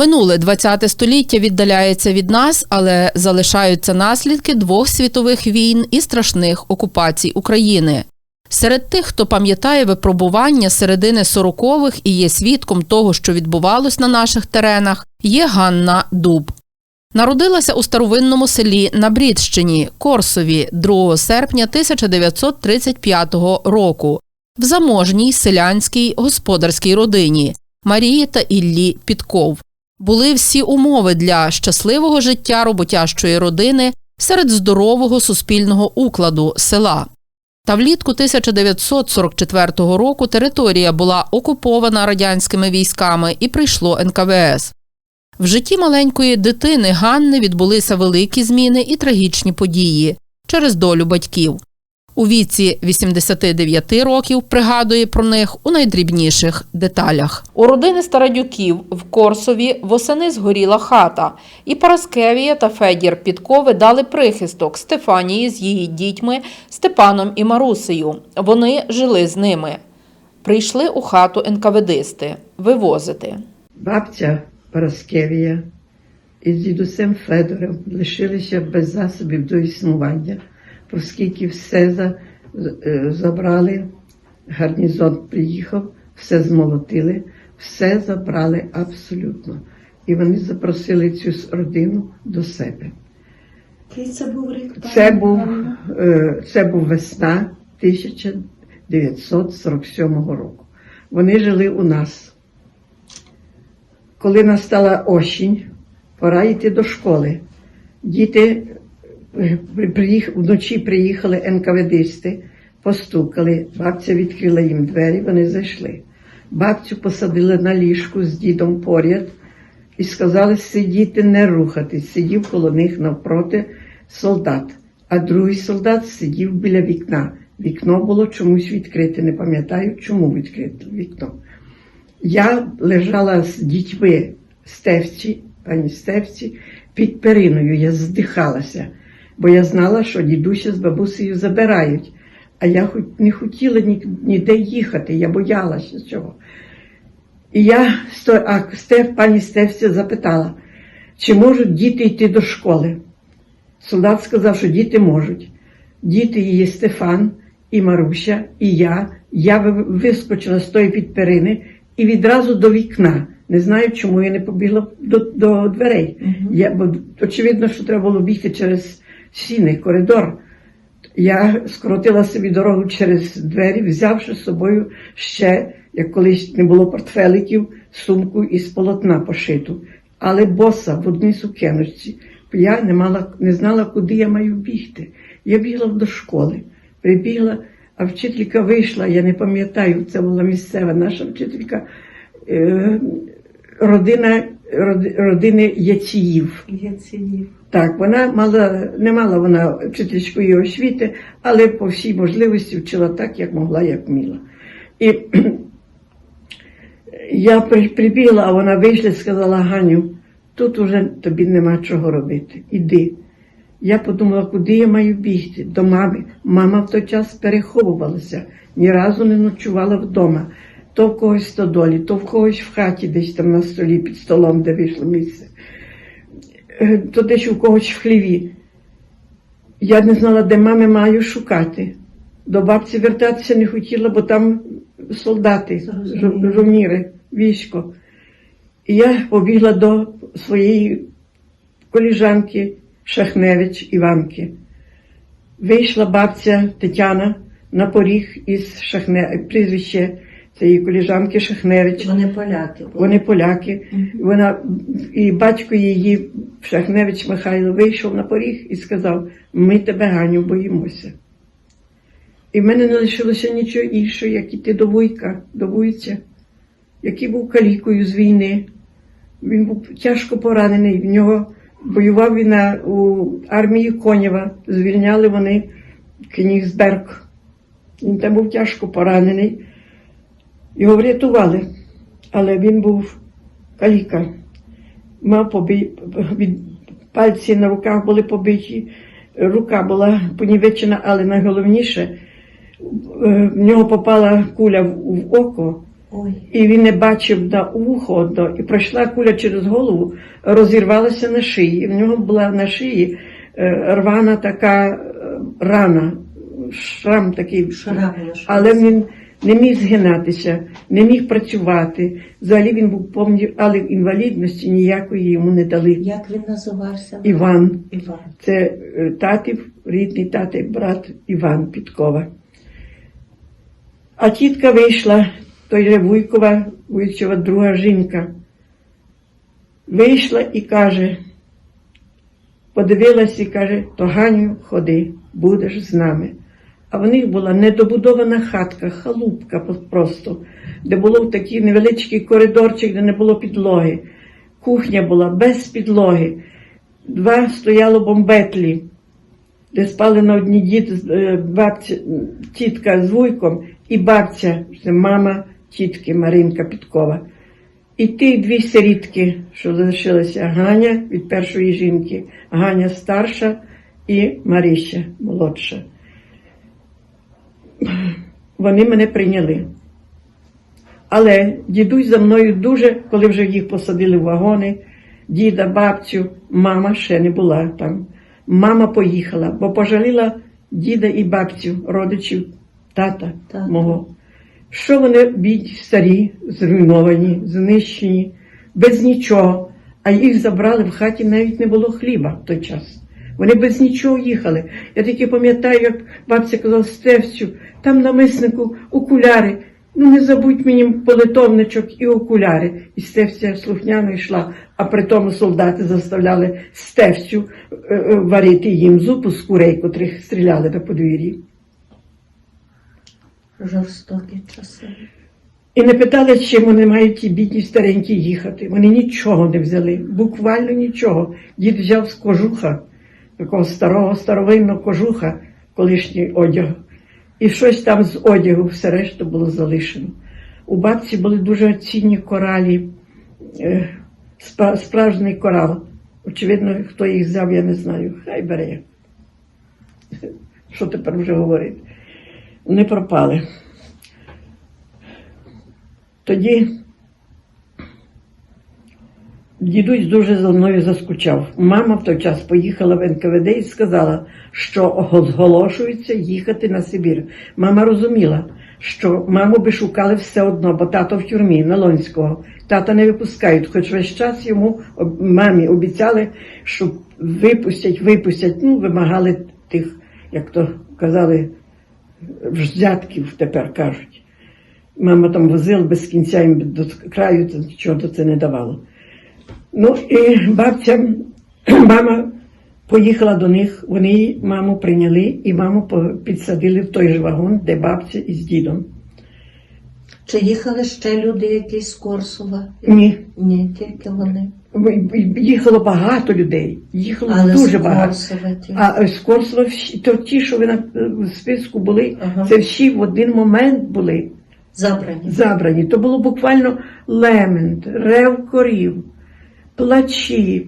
Минуле 20 століття віддаляється від нас, але залишаються наслідки двох світових війн і страшних окупацій України. Серед тих, хто пам'ятає випробування середини 40-х і є свідком того, що відбувалось на наших теренах, є Ганна Дуб. Народилася у старовинному селі на Брідщині, Корсові, 2 серпня 1935 року, в заможній селянській господарській родині Марії та Іллі Підков. Були всі умови для щасливого життя роботящої родини серед здорового суспільного укладу села. Та влітку 1944 року територія була окупована радянськими військами і прийшло НКВС. В житті маленької дитини Ганни відбулися великі зміни і трагічні події через долю батьків. У віці 89 років пригадує про них у найдрібніших деталях. У родини Старадюків в Корсові восени згоріла хата, і Параскевія та Федір Підкови дали прихисток Стефанії з її дітьми Степаном і Марусею. Вони жили з ними. Прийшли у хату НКВДисти вивозити. Бабця Параскевія із дідусем Федором лишилися без засобів до існування, оскільки все за, е, забрали, гарнізон приїхав, все змолотили, все забрали абсолютно. І вони запросили цю родину до себе. Це був рік? Це був, е, це був весна 1947 року. Вони жили у нас. Коли настала осінь, пора йти до школи. Діти приїх- вночі приїхали НКВДисти, постукали, бабця відкрила їм двері, вони зайшли. Бабцю посадили на ліжку з дідом поряд і сказали сидіти, не рухатись. Сидів коло них навпроти солдат, а другий солдат сидів біля вікна. Вікно було чомусь відкрите, не пам'ятаю, чому відкрите вікно. Я лежала з дітьми Стевці, пані Стевці, під периною, я здихалася, бо я знала, що дідуся з бабусею забирають. А я не хотіла ні- ніде їхати, я боялася цього. І я а Стеф, пані Стефця запитала, чи можуть діти йти до школи. Солдат сказав, що діти можуть. Діти її Стефан, і Маруся, і я. Я вискочила з тої підперини і відразу до вікна. Не знаю, чому я не побігла до, до дверей. Я, бо очевидно, що треба було бігти через сіний коридор. Я скоротила собі дорогу через двері, взявши з собою ще, як колись не було портфеликів, сумку із полотна пошиту, але боса в одній сукеночці. Я не мала, не знала, куди я маю бігти. Я бігла до школи, прибігла, а вчителька вийшла, я не пам'ятаю, це була місцева наша вчителька, е, родина, роди- родини Яціїв. Я цінів. Так, вона мала, не мала вона вчительської освіти, але по всій можливості вчила так, як могла, як вміла. І я прибігла, а вона вийшла і сказала, Ганю, тут уже тобі нема чого робити. Іди. Я подумала, куди я маю бігти? До мами. Мама в той час переховувалася, ні разу не ночувала вдома. То в когось в стодолі, то в когось в хаті, десь там на столі під столом, де вийшло місце е, то десь у когось в хліві. Я не знала, де мами маю шукати. До бабці вертатися не хотіла, бо там солдати, жовніри, військо. І я побігла до своєї коліжанки Шахневич Іванки. Вийшла бабця Тетяна на поріг із Шахне... прізвище цієї коліжанки Шахневич. Вони поляки були. Вони поляки. Вона і батько її, Шахневич Михайло, вийшов на поріг і сказав: Ми тебе, Ганю, боїмося. І в мене не лишилося нічого іншого, як іти до вуйка, до вуйця, який був калікою з війни. Він був тяжко поранений. В нього воював він на, у армії Конєва. Звільняли вони Кенігсберг. Він там був тяжко поранений. Його врятували, але він був каліка. Мав побі... від... пальці на руках були побиті, рука була понівечена, але найголовніше, е, в нього попала куля в в око, Ой. і він не бачив на ухо і пройшла куля через голову, розірвалася на шиї. В нього була на шиї е, рвана така е, рана, шрам такий. Шрам Але він не міг згинатися, не міг працювати. Взагалі він був повні, але інвалідності ніякої йому не дали. Як він називався? Іван, Іван. це е, татів, рідний татий брат Іван Підкова. А тітка вийшла, той же Вуйкова, Вуйчова друга жінка. Вийшла і каже, подивилась і каже, то Ганю, ходи, будеш з нами. А в них була недобудована хатка, халупка просто, де було такий невеличкий коридорчик, де не було підлоги. Кухня була без підлоги. Два стояло бомбетлі, де спали на одній дід, е, бабця, тітка з вуйком і бабця, це мама тітки Маринка Підкова. І ті дві сирітки, що залишилися Ганя від першої жінки, Ганя старша і Маріща молодша. Вони мене прийняли. Але дідусь за мною дуже, коли вже їх посадили в вагони, діда, бабцю, мама ще не була там. Мама поїхала, бо пожаліла діда і бабцю, родичів тата Тата. мого. Що вони бідні, старі, зруйновані, знищені, без нічого, а їх забрали в хаті навіть не було хліба в той час. Вони без нічого їхали. Я тільки пам'ятаю, як бабця казала Стевцю, там на миснику окуляри. Ну не забудь мені политовничок і окуляри. І Стевця слухняно йшла, а при тому солдати заставляли Стевцю е, е, варити їм зупу з курей, котрих стріляли на подвір'ї. Жорстокі часи. І не питали, чим вони мають ті бідні старенькі їхати. Вони нічого не взяли, буквально нічого. Дід взяв з кожуха, такого старого старовинного кожуха, колишній одяг. І щось там з одягу, все решта було залишено. У бабці були дуже цінні коралі, е, справжній корал. Очевидно, хто їх взяв, я не знаю. Хай бере. Що тепер вже говорити? Вони пропали. Тоді дідусь дуже за мною заскучав. Мама в той час поїхала в НКВД і сказала, що зголошується їхати на Сибір. Мама розуміла, що маму би шукали все одно, бо тато в тюрмі на Лонського. Тата не випускають, хоч весь час йому мамі обіцяли, що випустять, випустять. Ну, вимагали тих, як то казали, взятків тепер кажуть. Мама там возила без кінця їм до краю, нічого це не давало. Ну і бабця, мама поїхала до них, вони її маму прийняли і маму підсадили в той же вагон, де бабця із дідом. Чи їхали ще люди якісь з Корсова? Ні, Ні, тільки вони. їхало багато людей, їхало Але дуже з багато. Ті. А з Корсова всі, то ті, що ви на в списку були, Ага. це всі в один момент були. Забрані. забрані. То було буквально лемент, рев корів, плачі.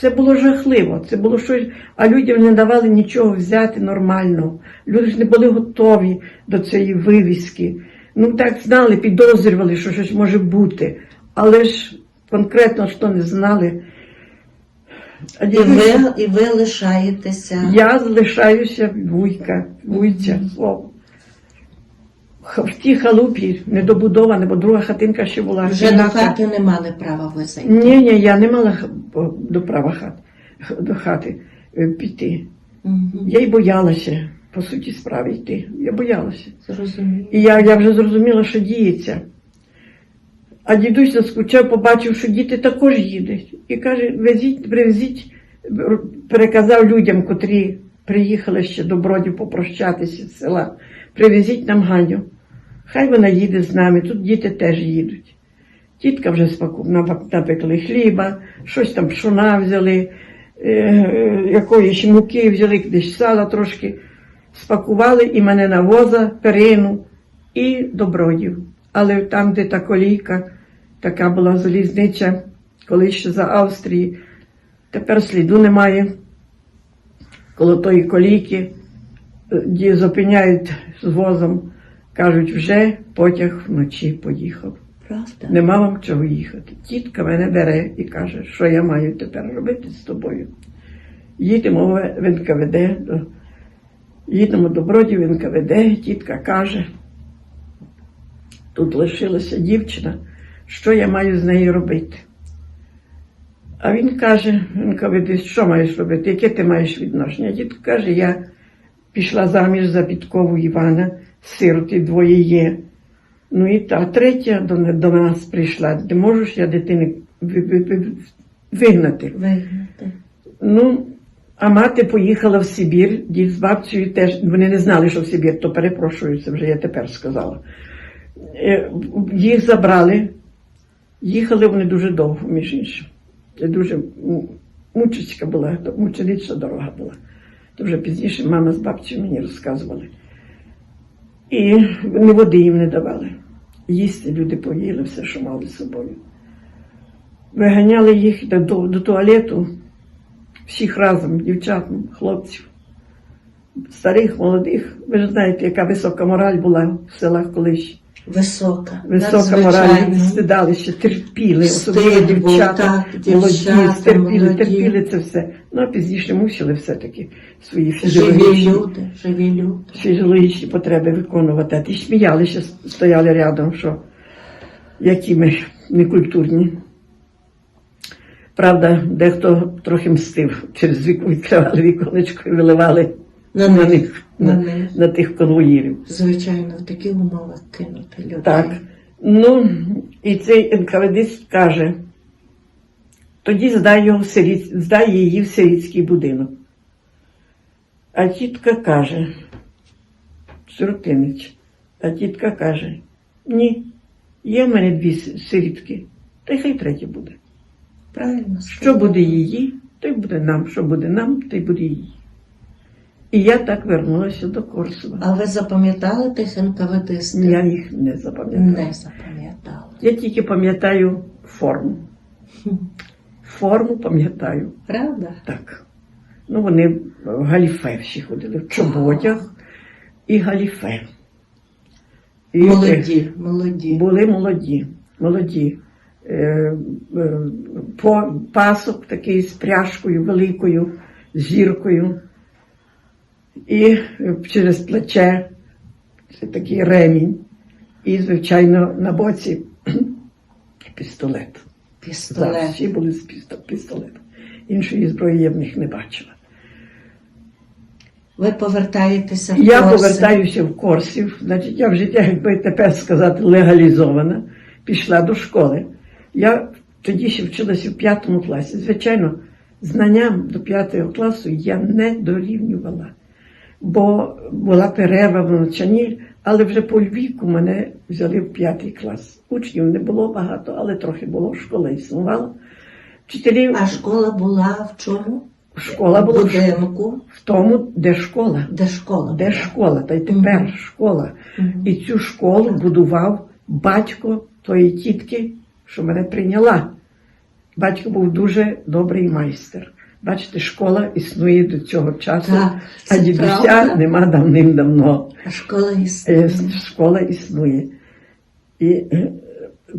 Це було жахливо. Це було щось, а людям не давали нічого взяти нормально. Люди ж не були готові до цієї вивіски. Ну так знали, підозрювали, що щось може бути. Але ж конкретно що не знали. А І ви, і ви лишаєтеся. я залишаюся вуйка, вуйця. О. В тій халупі недобудована, бо друга хатинка ще була. Вже кімната. хати не мали права ви. Ні, ні, я не мала до права хат, до хати е, піти. Мгм. Я й боялася, по суті, справи йти. Я боялася. Зрозуміло. І я, я вже зрозуміла, що діється. А дідусь заскучав, побачив, що діти також їдуть. І каже: везіть, привезіть, переказав людям, котрі приїхали ще до Бродів попрощатися з села. Привезіть нам Ганю. Хай вона їде з нами, тут діти теж їдуть. Тітка вже напекли хліба, щось там пшона взяли, е, е, якоїсь муки взяли, десь сала трошки спакували і мене на воза, перину і до бродів. Але там, де та колійка, така була залізниця, коли ще за Австрії, тепер сліду немає. Коло тої колійки е, ді зупиняють з возом, Кажуть, вже потяг вночі поїхав. Правда? Нема вам чого їхати. Тітка мене бере і каже, що я маю тепер робити з тобою. Їдемо в НКВД, до- їдемо до Бродів в НКВД, тітка каже, тут лишилася дівчина, що я маю з нею робити. А він каже, НКВД, що маєш робити, яке ти маєш відношення? Тітка каже, я пішла заміж за Підкову Івана, сироти двоє є. Ну і та третя до, до нас прийшла. Не можеш я дитини ви- ви- ви- вигнати. Вигнати. Ну, а мати поїхала в Сибір, дід з бабцею теж, вони не знали, що в Сибір, то перепрошую, це вже я тепер сказала. Е, Їх забрали, їхали вони дуже довго, між іншим. Це дуже мучечка була, то мученична дорога була. То вже пізніше мама з бабцею мені розказували. І ні води їм не давали. Їсти люди поїли все, що мали з собою. Виганяли їх до, до, туалету, всіх разом, дівчатам, хлопців, старих, молодих. Ви ж знаєте, яка висока мораль була в селах колись. Висока. Висока мораль, надзвичайно. стидалися, терпіли, особливо дівчата, молоді, терпіли, терпіли це все. Ну а пізніше мусили все-таки свої фізіологічні, люди, живі люди. фізіологічні потреби виконувати. Ті сміялися, стояли рядом, що які ми некультурні. Правда, дехто трохи мстив, через віку відкривали віконечко і виливали На на, них, на на, на тих конвоїрів. Звичайно, в такі умови кинути людей. Так. Ну, і цей НКВДист каже, тоді здай, його в сиріт, здай її в сирітський будинок. А тітка каже, сиротинич, а тітка каже, ні, є в мене дві сирітки, та й хай третя буде. Правильно. Що буде її, то й буде нам, що буде нам, то й буде її. І я так вернулася до Корсова. А ви запам'ятали тих НКВДистів? Я їх не запам'ятала. Не запам'ятали. Я тільки пам'ятаю форму. Форму пам'ятаю. Правда? Так. Ну, вони в галіфе всі ходили, в чоботях і галіфе. І Молоді, молоді. Були молоді, молоді. Е, е, по, пасок такий з пряжкою великою, зіркою. І е, через плече це такий ремінь. І, звичайно, на боці пістолет. Так, Пістолет. всі були з пістолетом. Іншої зброї я в них не бачила. Ви повертаєтеся в Я повертаюся в Корсів, значить, я в життя, якби тепер сказати, легалізована, пішла до школи. Я тоді ще вчилася в п'ятому класі. Звичайно, знанням до п'ятого класу я не дорівнювала, бо була перерва в навчанні, але вже по віку мене взяли в п'ятий клас. Учнів не було багато, але трохи було, школа існувала. Вчителів А школа була в чому? школа була будинку. в тому, де школа. Де школа? Де школа, та й тепер Мгм. школа. Мгм. І цю школу будував батько тої тітки, що мене прийняла. Батько був дуже добрий майстер. Бачите, школа існує до цього часу, Так, а дідуся правда. нема давним-давно. А школа Е, існує. Школа існує. І е,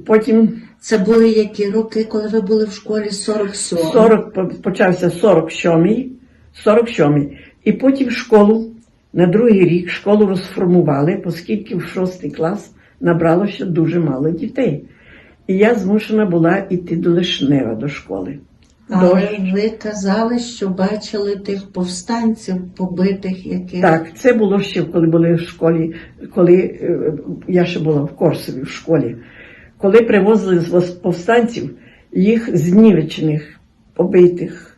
потім Це були які роки, коли ви були в школі 47? 40, по- почався 47-й, 47-й. І потім школу, на другий рік школу розформували, оскільки в шостий клас набралося дуже мало дітей. І я змушена була йти до Лишнева до школи. Але ви казали, що бачили тих повстанців, побитих яких. Так, це було ще коли були в школі, коли е, я ще була в Корсові в школі. Коли привозили з повстанців їх знівечених, побитих,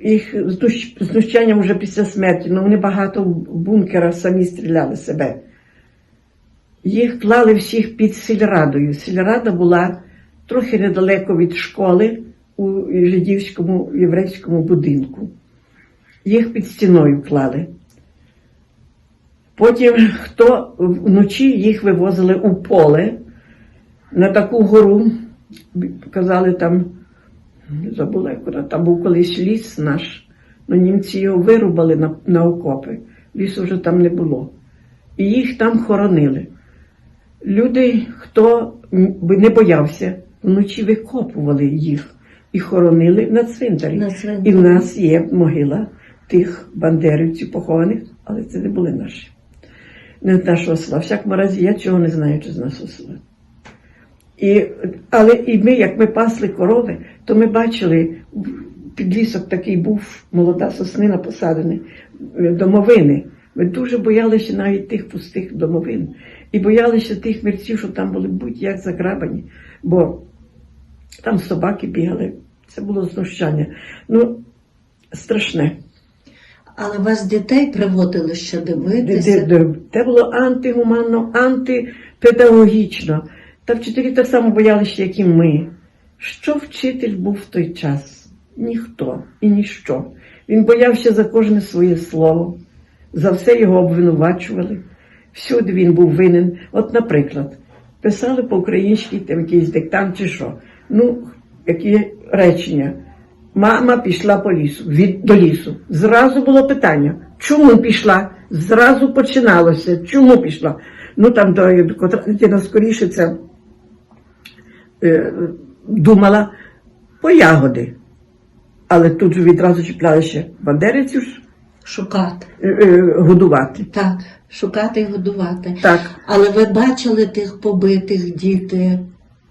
їх знущ- знущання вже після смерті, ну вони багато в бункерах самі стріляли себе. Їх клали всіх під сільрадою. Сільрада була трохи недалеко від школи у жидівському єврейському будинку їх під стіною клали. Потім хто вночі їх вивозили у поле на таку гору, казали там, забула, вона, там був колись ліс наш, але німці його вирубали на, на окопи. Лісу вже там не було. і їх там хоронили. Люди, хто не боявся, вночі викопували їх і хоронили на цвинтарі. На цвинтарі. І в нас є могила тих бандерівців похованих, але це не були наші. Не з нашого села. Всякому разі, я цього не знаю, чи з нашого села. І, але і ми, як ми пасли корови, то ми бачили, підлісок такий був, молода соснина посадена, е, домовини. Ми дуже боялися навіть тих пустих домовин. І боялися тих мерців, що там були будь-як заграбані. Бо там собаки бігали. Це було знущання. Ну, страшне. Але вас дітей приводили ще дивитися. Це було антигуманно, антипедагогічно. Та вчителі так само боялися, як і ми. Що вчитель був в той час? Ніхто і ніщо. Він боявся за кожне своє слово, за все його обвинувачували. Всюди він був винен. От, наприклад, писали по-українськи там якийсь диктант чи що. Ну, які речення. Мама пішла по лісу, від, до лісу. Зразу було питання, чому пішла? Зразу починалося, чому пішла? Ну там дитина скоріше це е, думала по ягоди. Але тут же відразу чіплялися бандерицю ж Шукати. е, е, годувати. Так, шукати і годувати. Так. Але ви бачили тих побитих діти,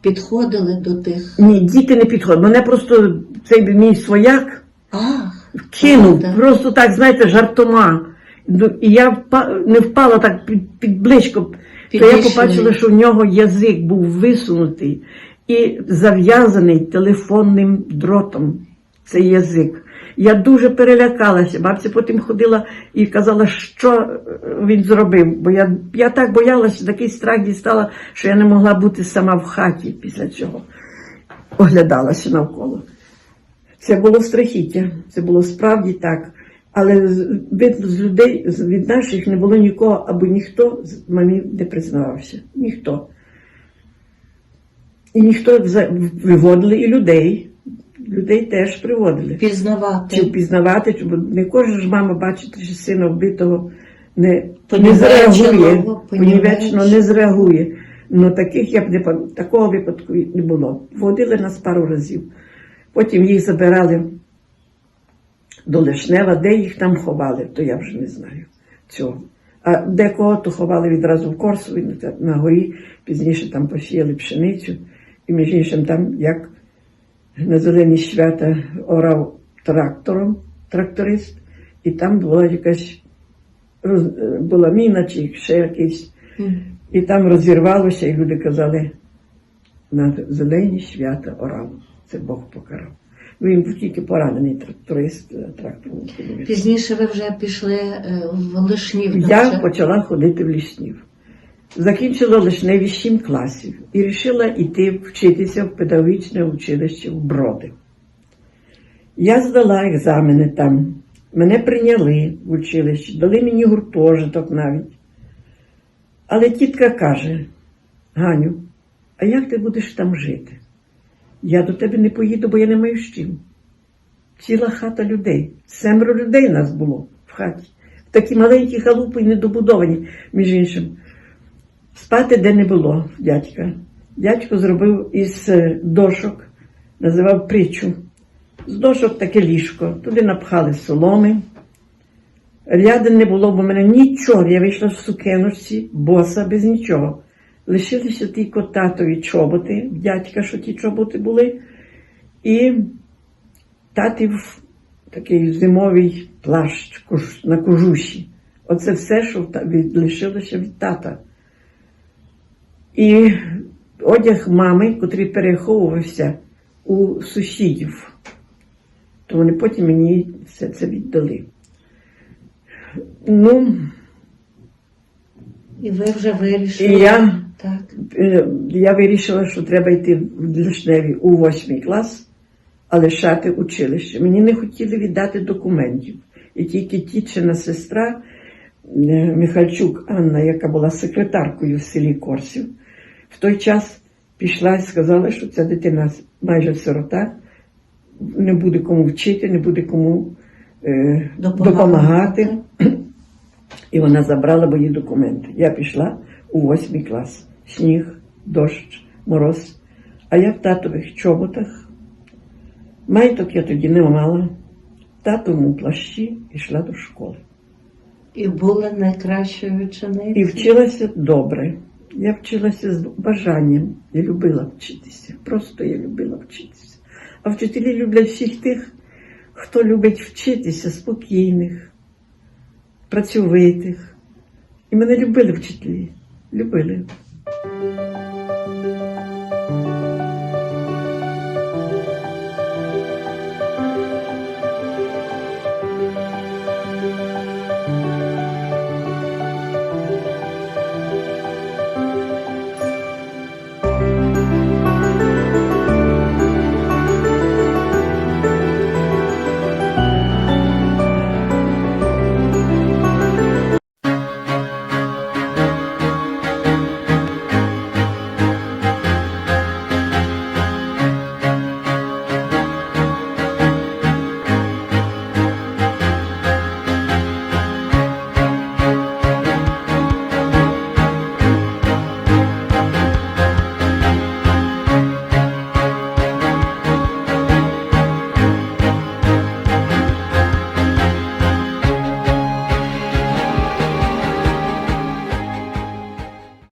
підходили до тих. Ні, діти не підходили. Мене просто цей мій свояк Ах, кинув, правда. просто так, знаєте, жартома. Ну, І я впа- не впала так під, під близько, то я побачила, що в нього язик був висунутий і зав'язаний телефонним дротом. Цей язик. Я дуже перелякалася. Бабця потім ходила і казала, що е, він зробив. Бо я, я так боялася, такий страх дістала, що я не могла бути сама в хаті після цього. Оглядалася навколо. Це було страхіття, це було справді так. Але видно, з людей, від наших не було нікого, або ніхто з мамі не признавався. Ніхто. І ніхто виводили і людей. Людей теж приводили. Пізнавати. Чи Пізнавати. впізнавати, чи- бо не кожна ж мама бачить, що сина вбитого не, не зреагує. Понівечно не зреагує. Ну таких я б не такого випадку не було. Водили нас пару разів. Потім їх забирали до Лишнева, де їх там ховали, то я вже не знаю цього. А декого то ховали відразу в Корсові на горі, пізніше там посіяли пшеницю, і між іншим там, як на зелені свята орав трактором, тракторист, і там була якась була міна чи ще якийсь, і там розірвалося, і люди казали на зелені свята орав. Це Бог покарав. Ну, Він був тільки поранений тракторист, е, трактор. Пізніше ви вже пішли е, в Лишнів. Я почала ходити в ліснів. Закінчила лишневі сім класів і вирішила йти вчитися в педагогічне училище в Броди. Я здала екзамени там. Мене прийняли в училище, дали мені гуртожиток навіть. Але тітка каже: Ганю, а як ти будеш там жити? Я до тебе не поїду, бо я не маю з чим. Ціла хата людей. Семеро людей нас було в хаті. Такі маленькі халупи і недобудовані, між іншим. Спати де не було дядька. Дядько зробив із е, дошок, називав притчу. З дошок таке ліжко. Туди напхали соломи. Рядин не було, бо в мене нічого. Я вийшла в сукеночці, боса без нічого. Лишилися ті котатові чоботи, дядька, що ті чоботи були, і татів такий зимовий плащ на кожусі. Оце все, що лишилося від тата. І одяг мами, котрий переховувався у сусідів, то вони потім мені все це віддали. Ну, І ви вже вирішили. І я? Так. е, я вирішила, що треба йти в Лишневі у восьмий клас, а лишати училище. Мені не хотіли віддати документів. І тільки тічина сестра е, Михальчук Анна, яка була секретаркою в селі Корсів, в той час пішла і сказала, що ця дитина майже сирота, не буде кому вчити, не буде кому е, Допомагати. допомагати. І вона забрала мої документи. Я пішла у восьмий клас. Сніг, дощ, мороз. А я в татових чоботах. Майток я тоді не мала. В татовому плащі йшла до школи. І були найкращою І вчилася добре. Я вчилася з бажанням. Я любила вчитися. Просто я любила вчитися. А вчителі люблять всіх тих, хто любить вчитися, спокійних, працьовитих. І мене любили вчителі. Любили.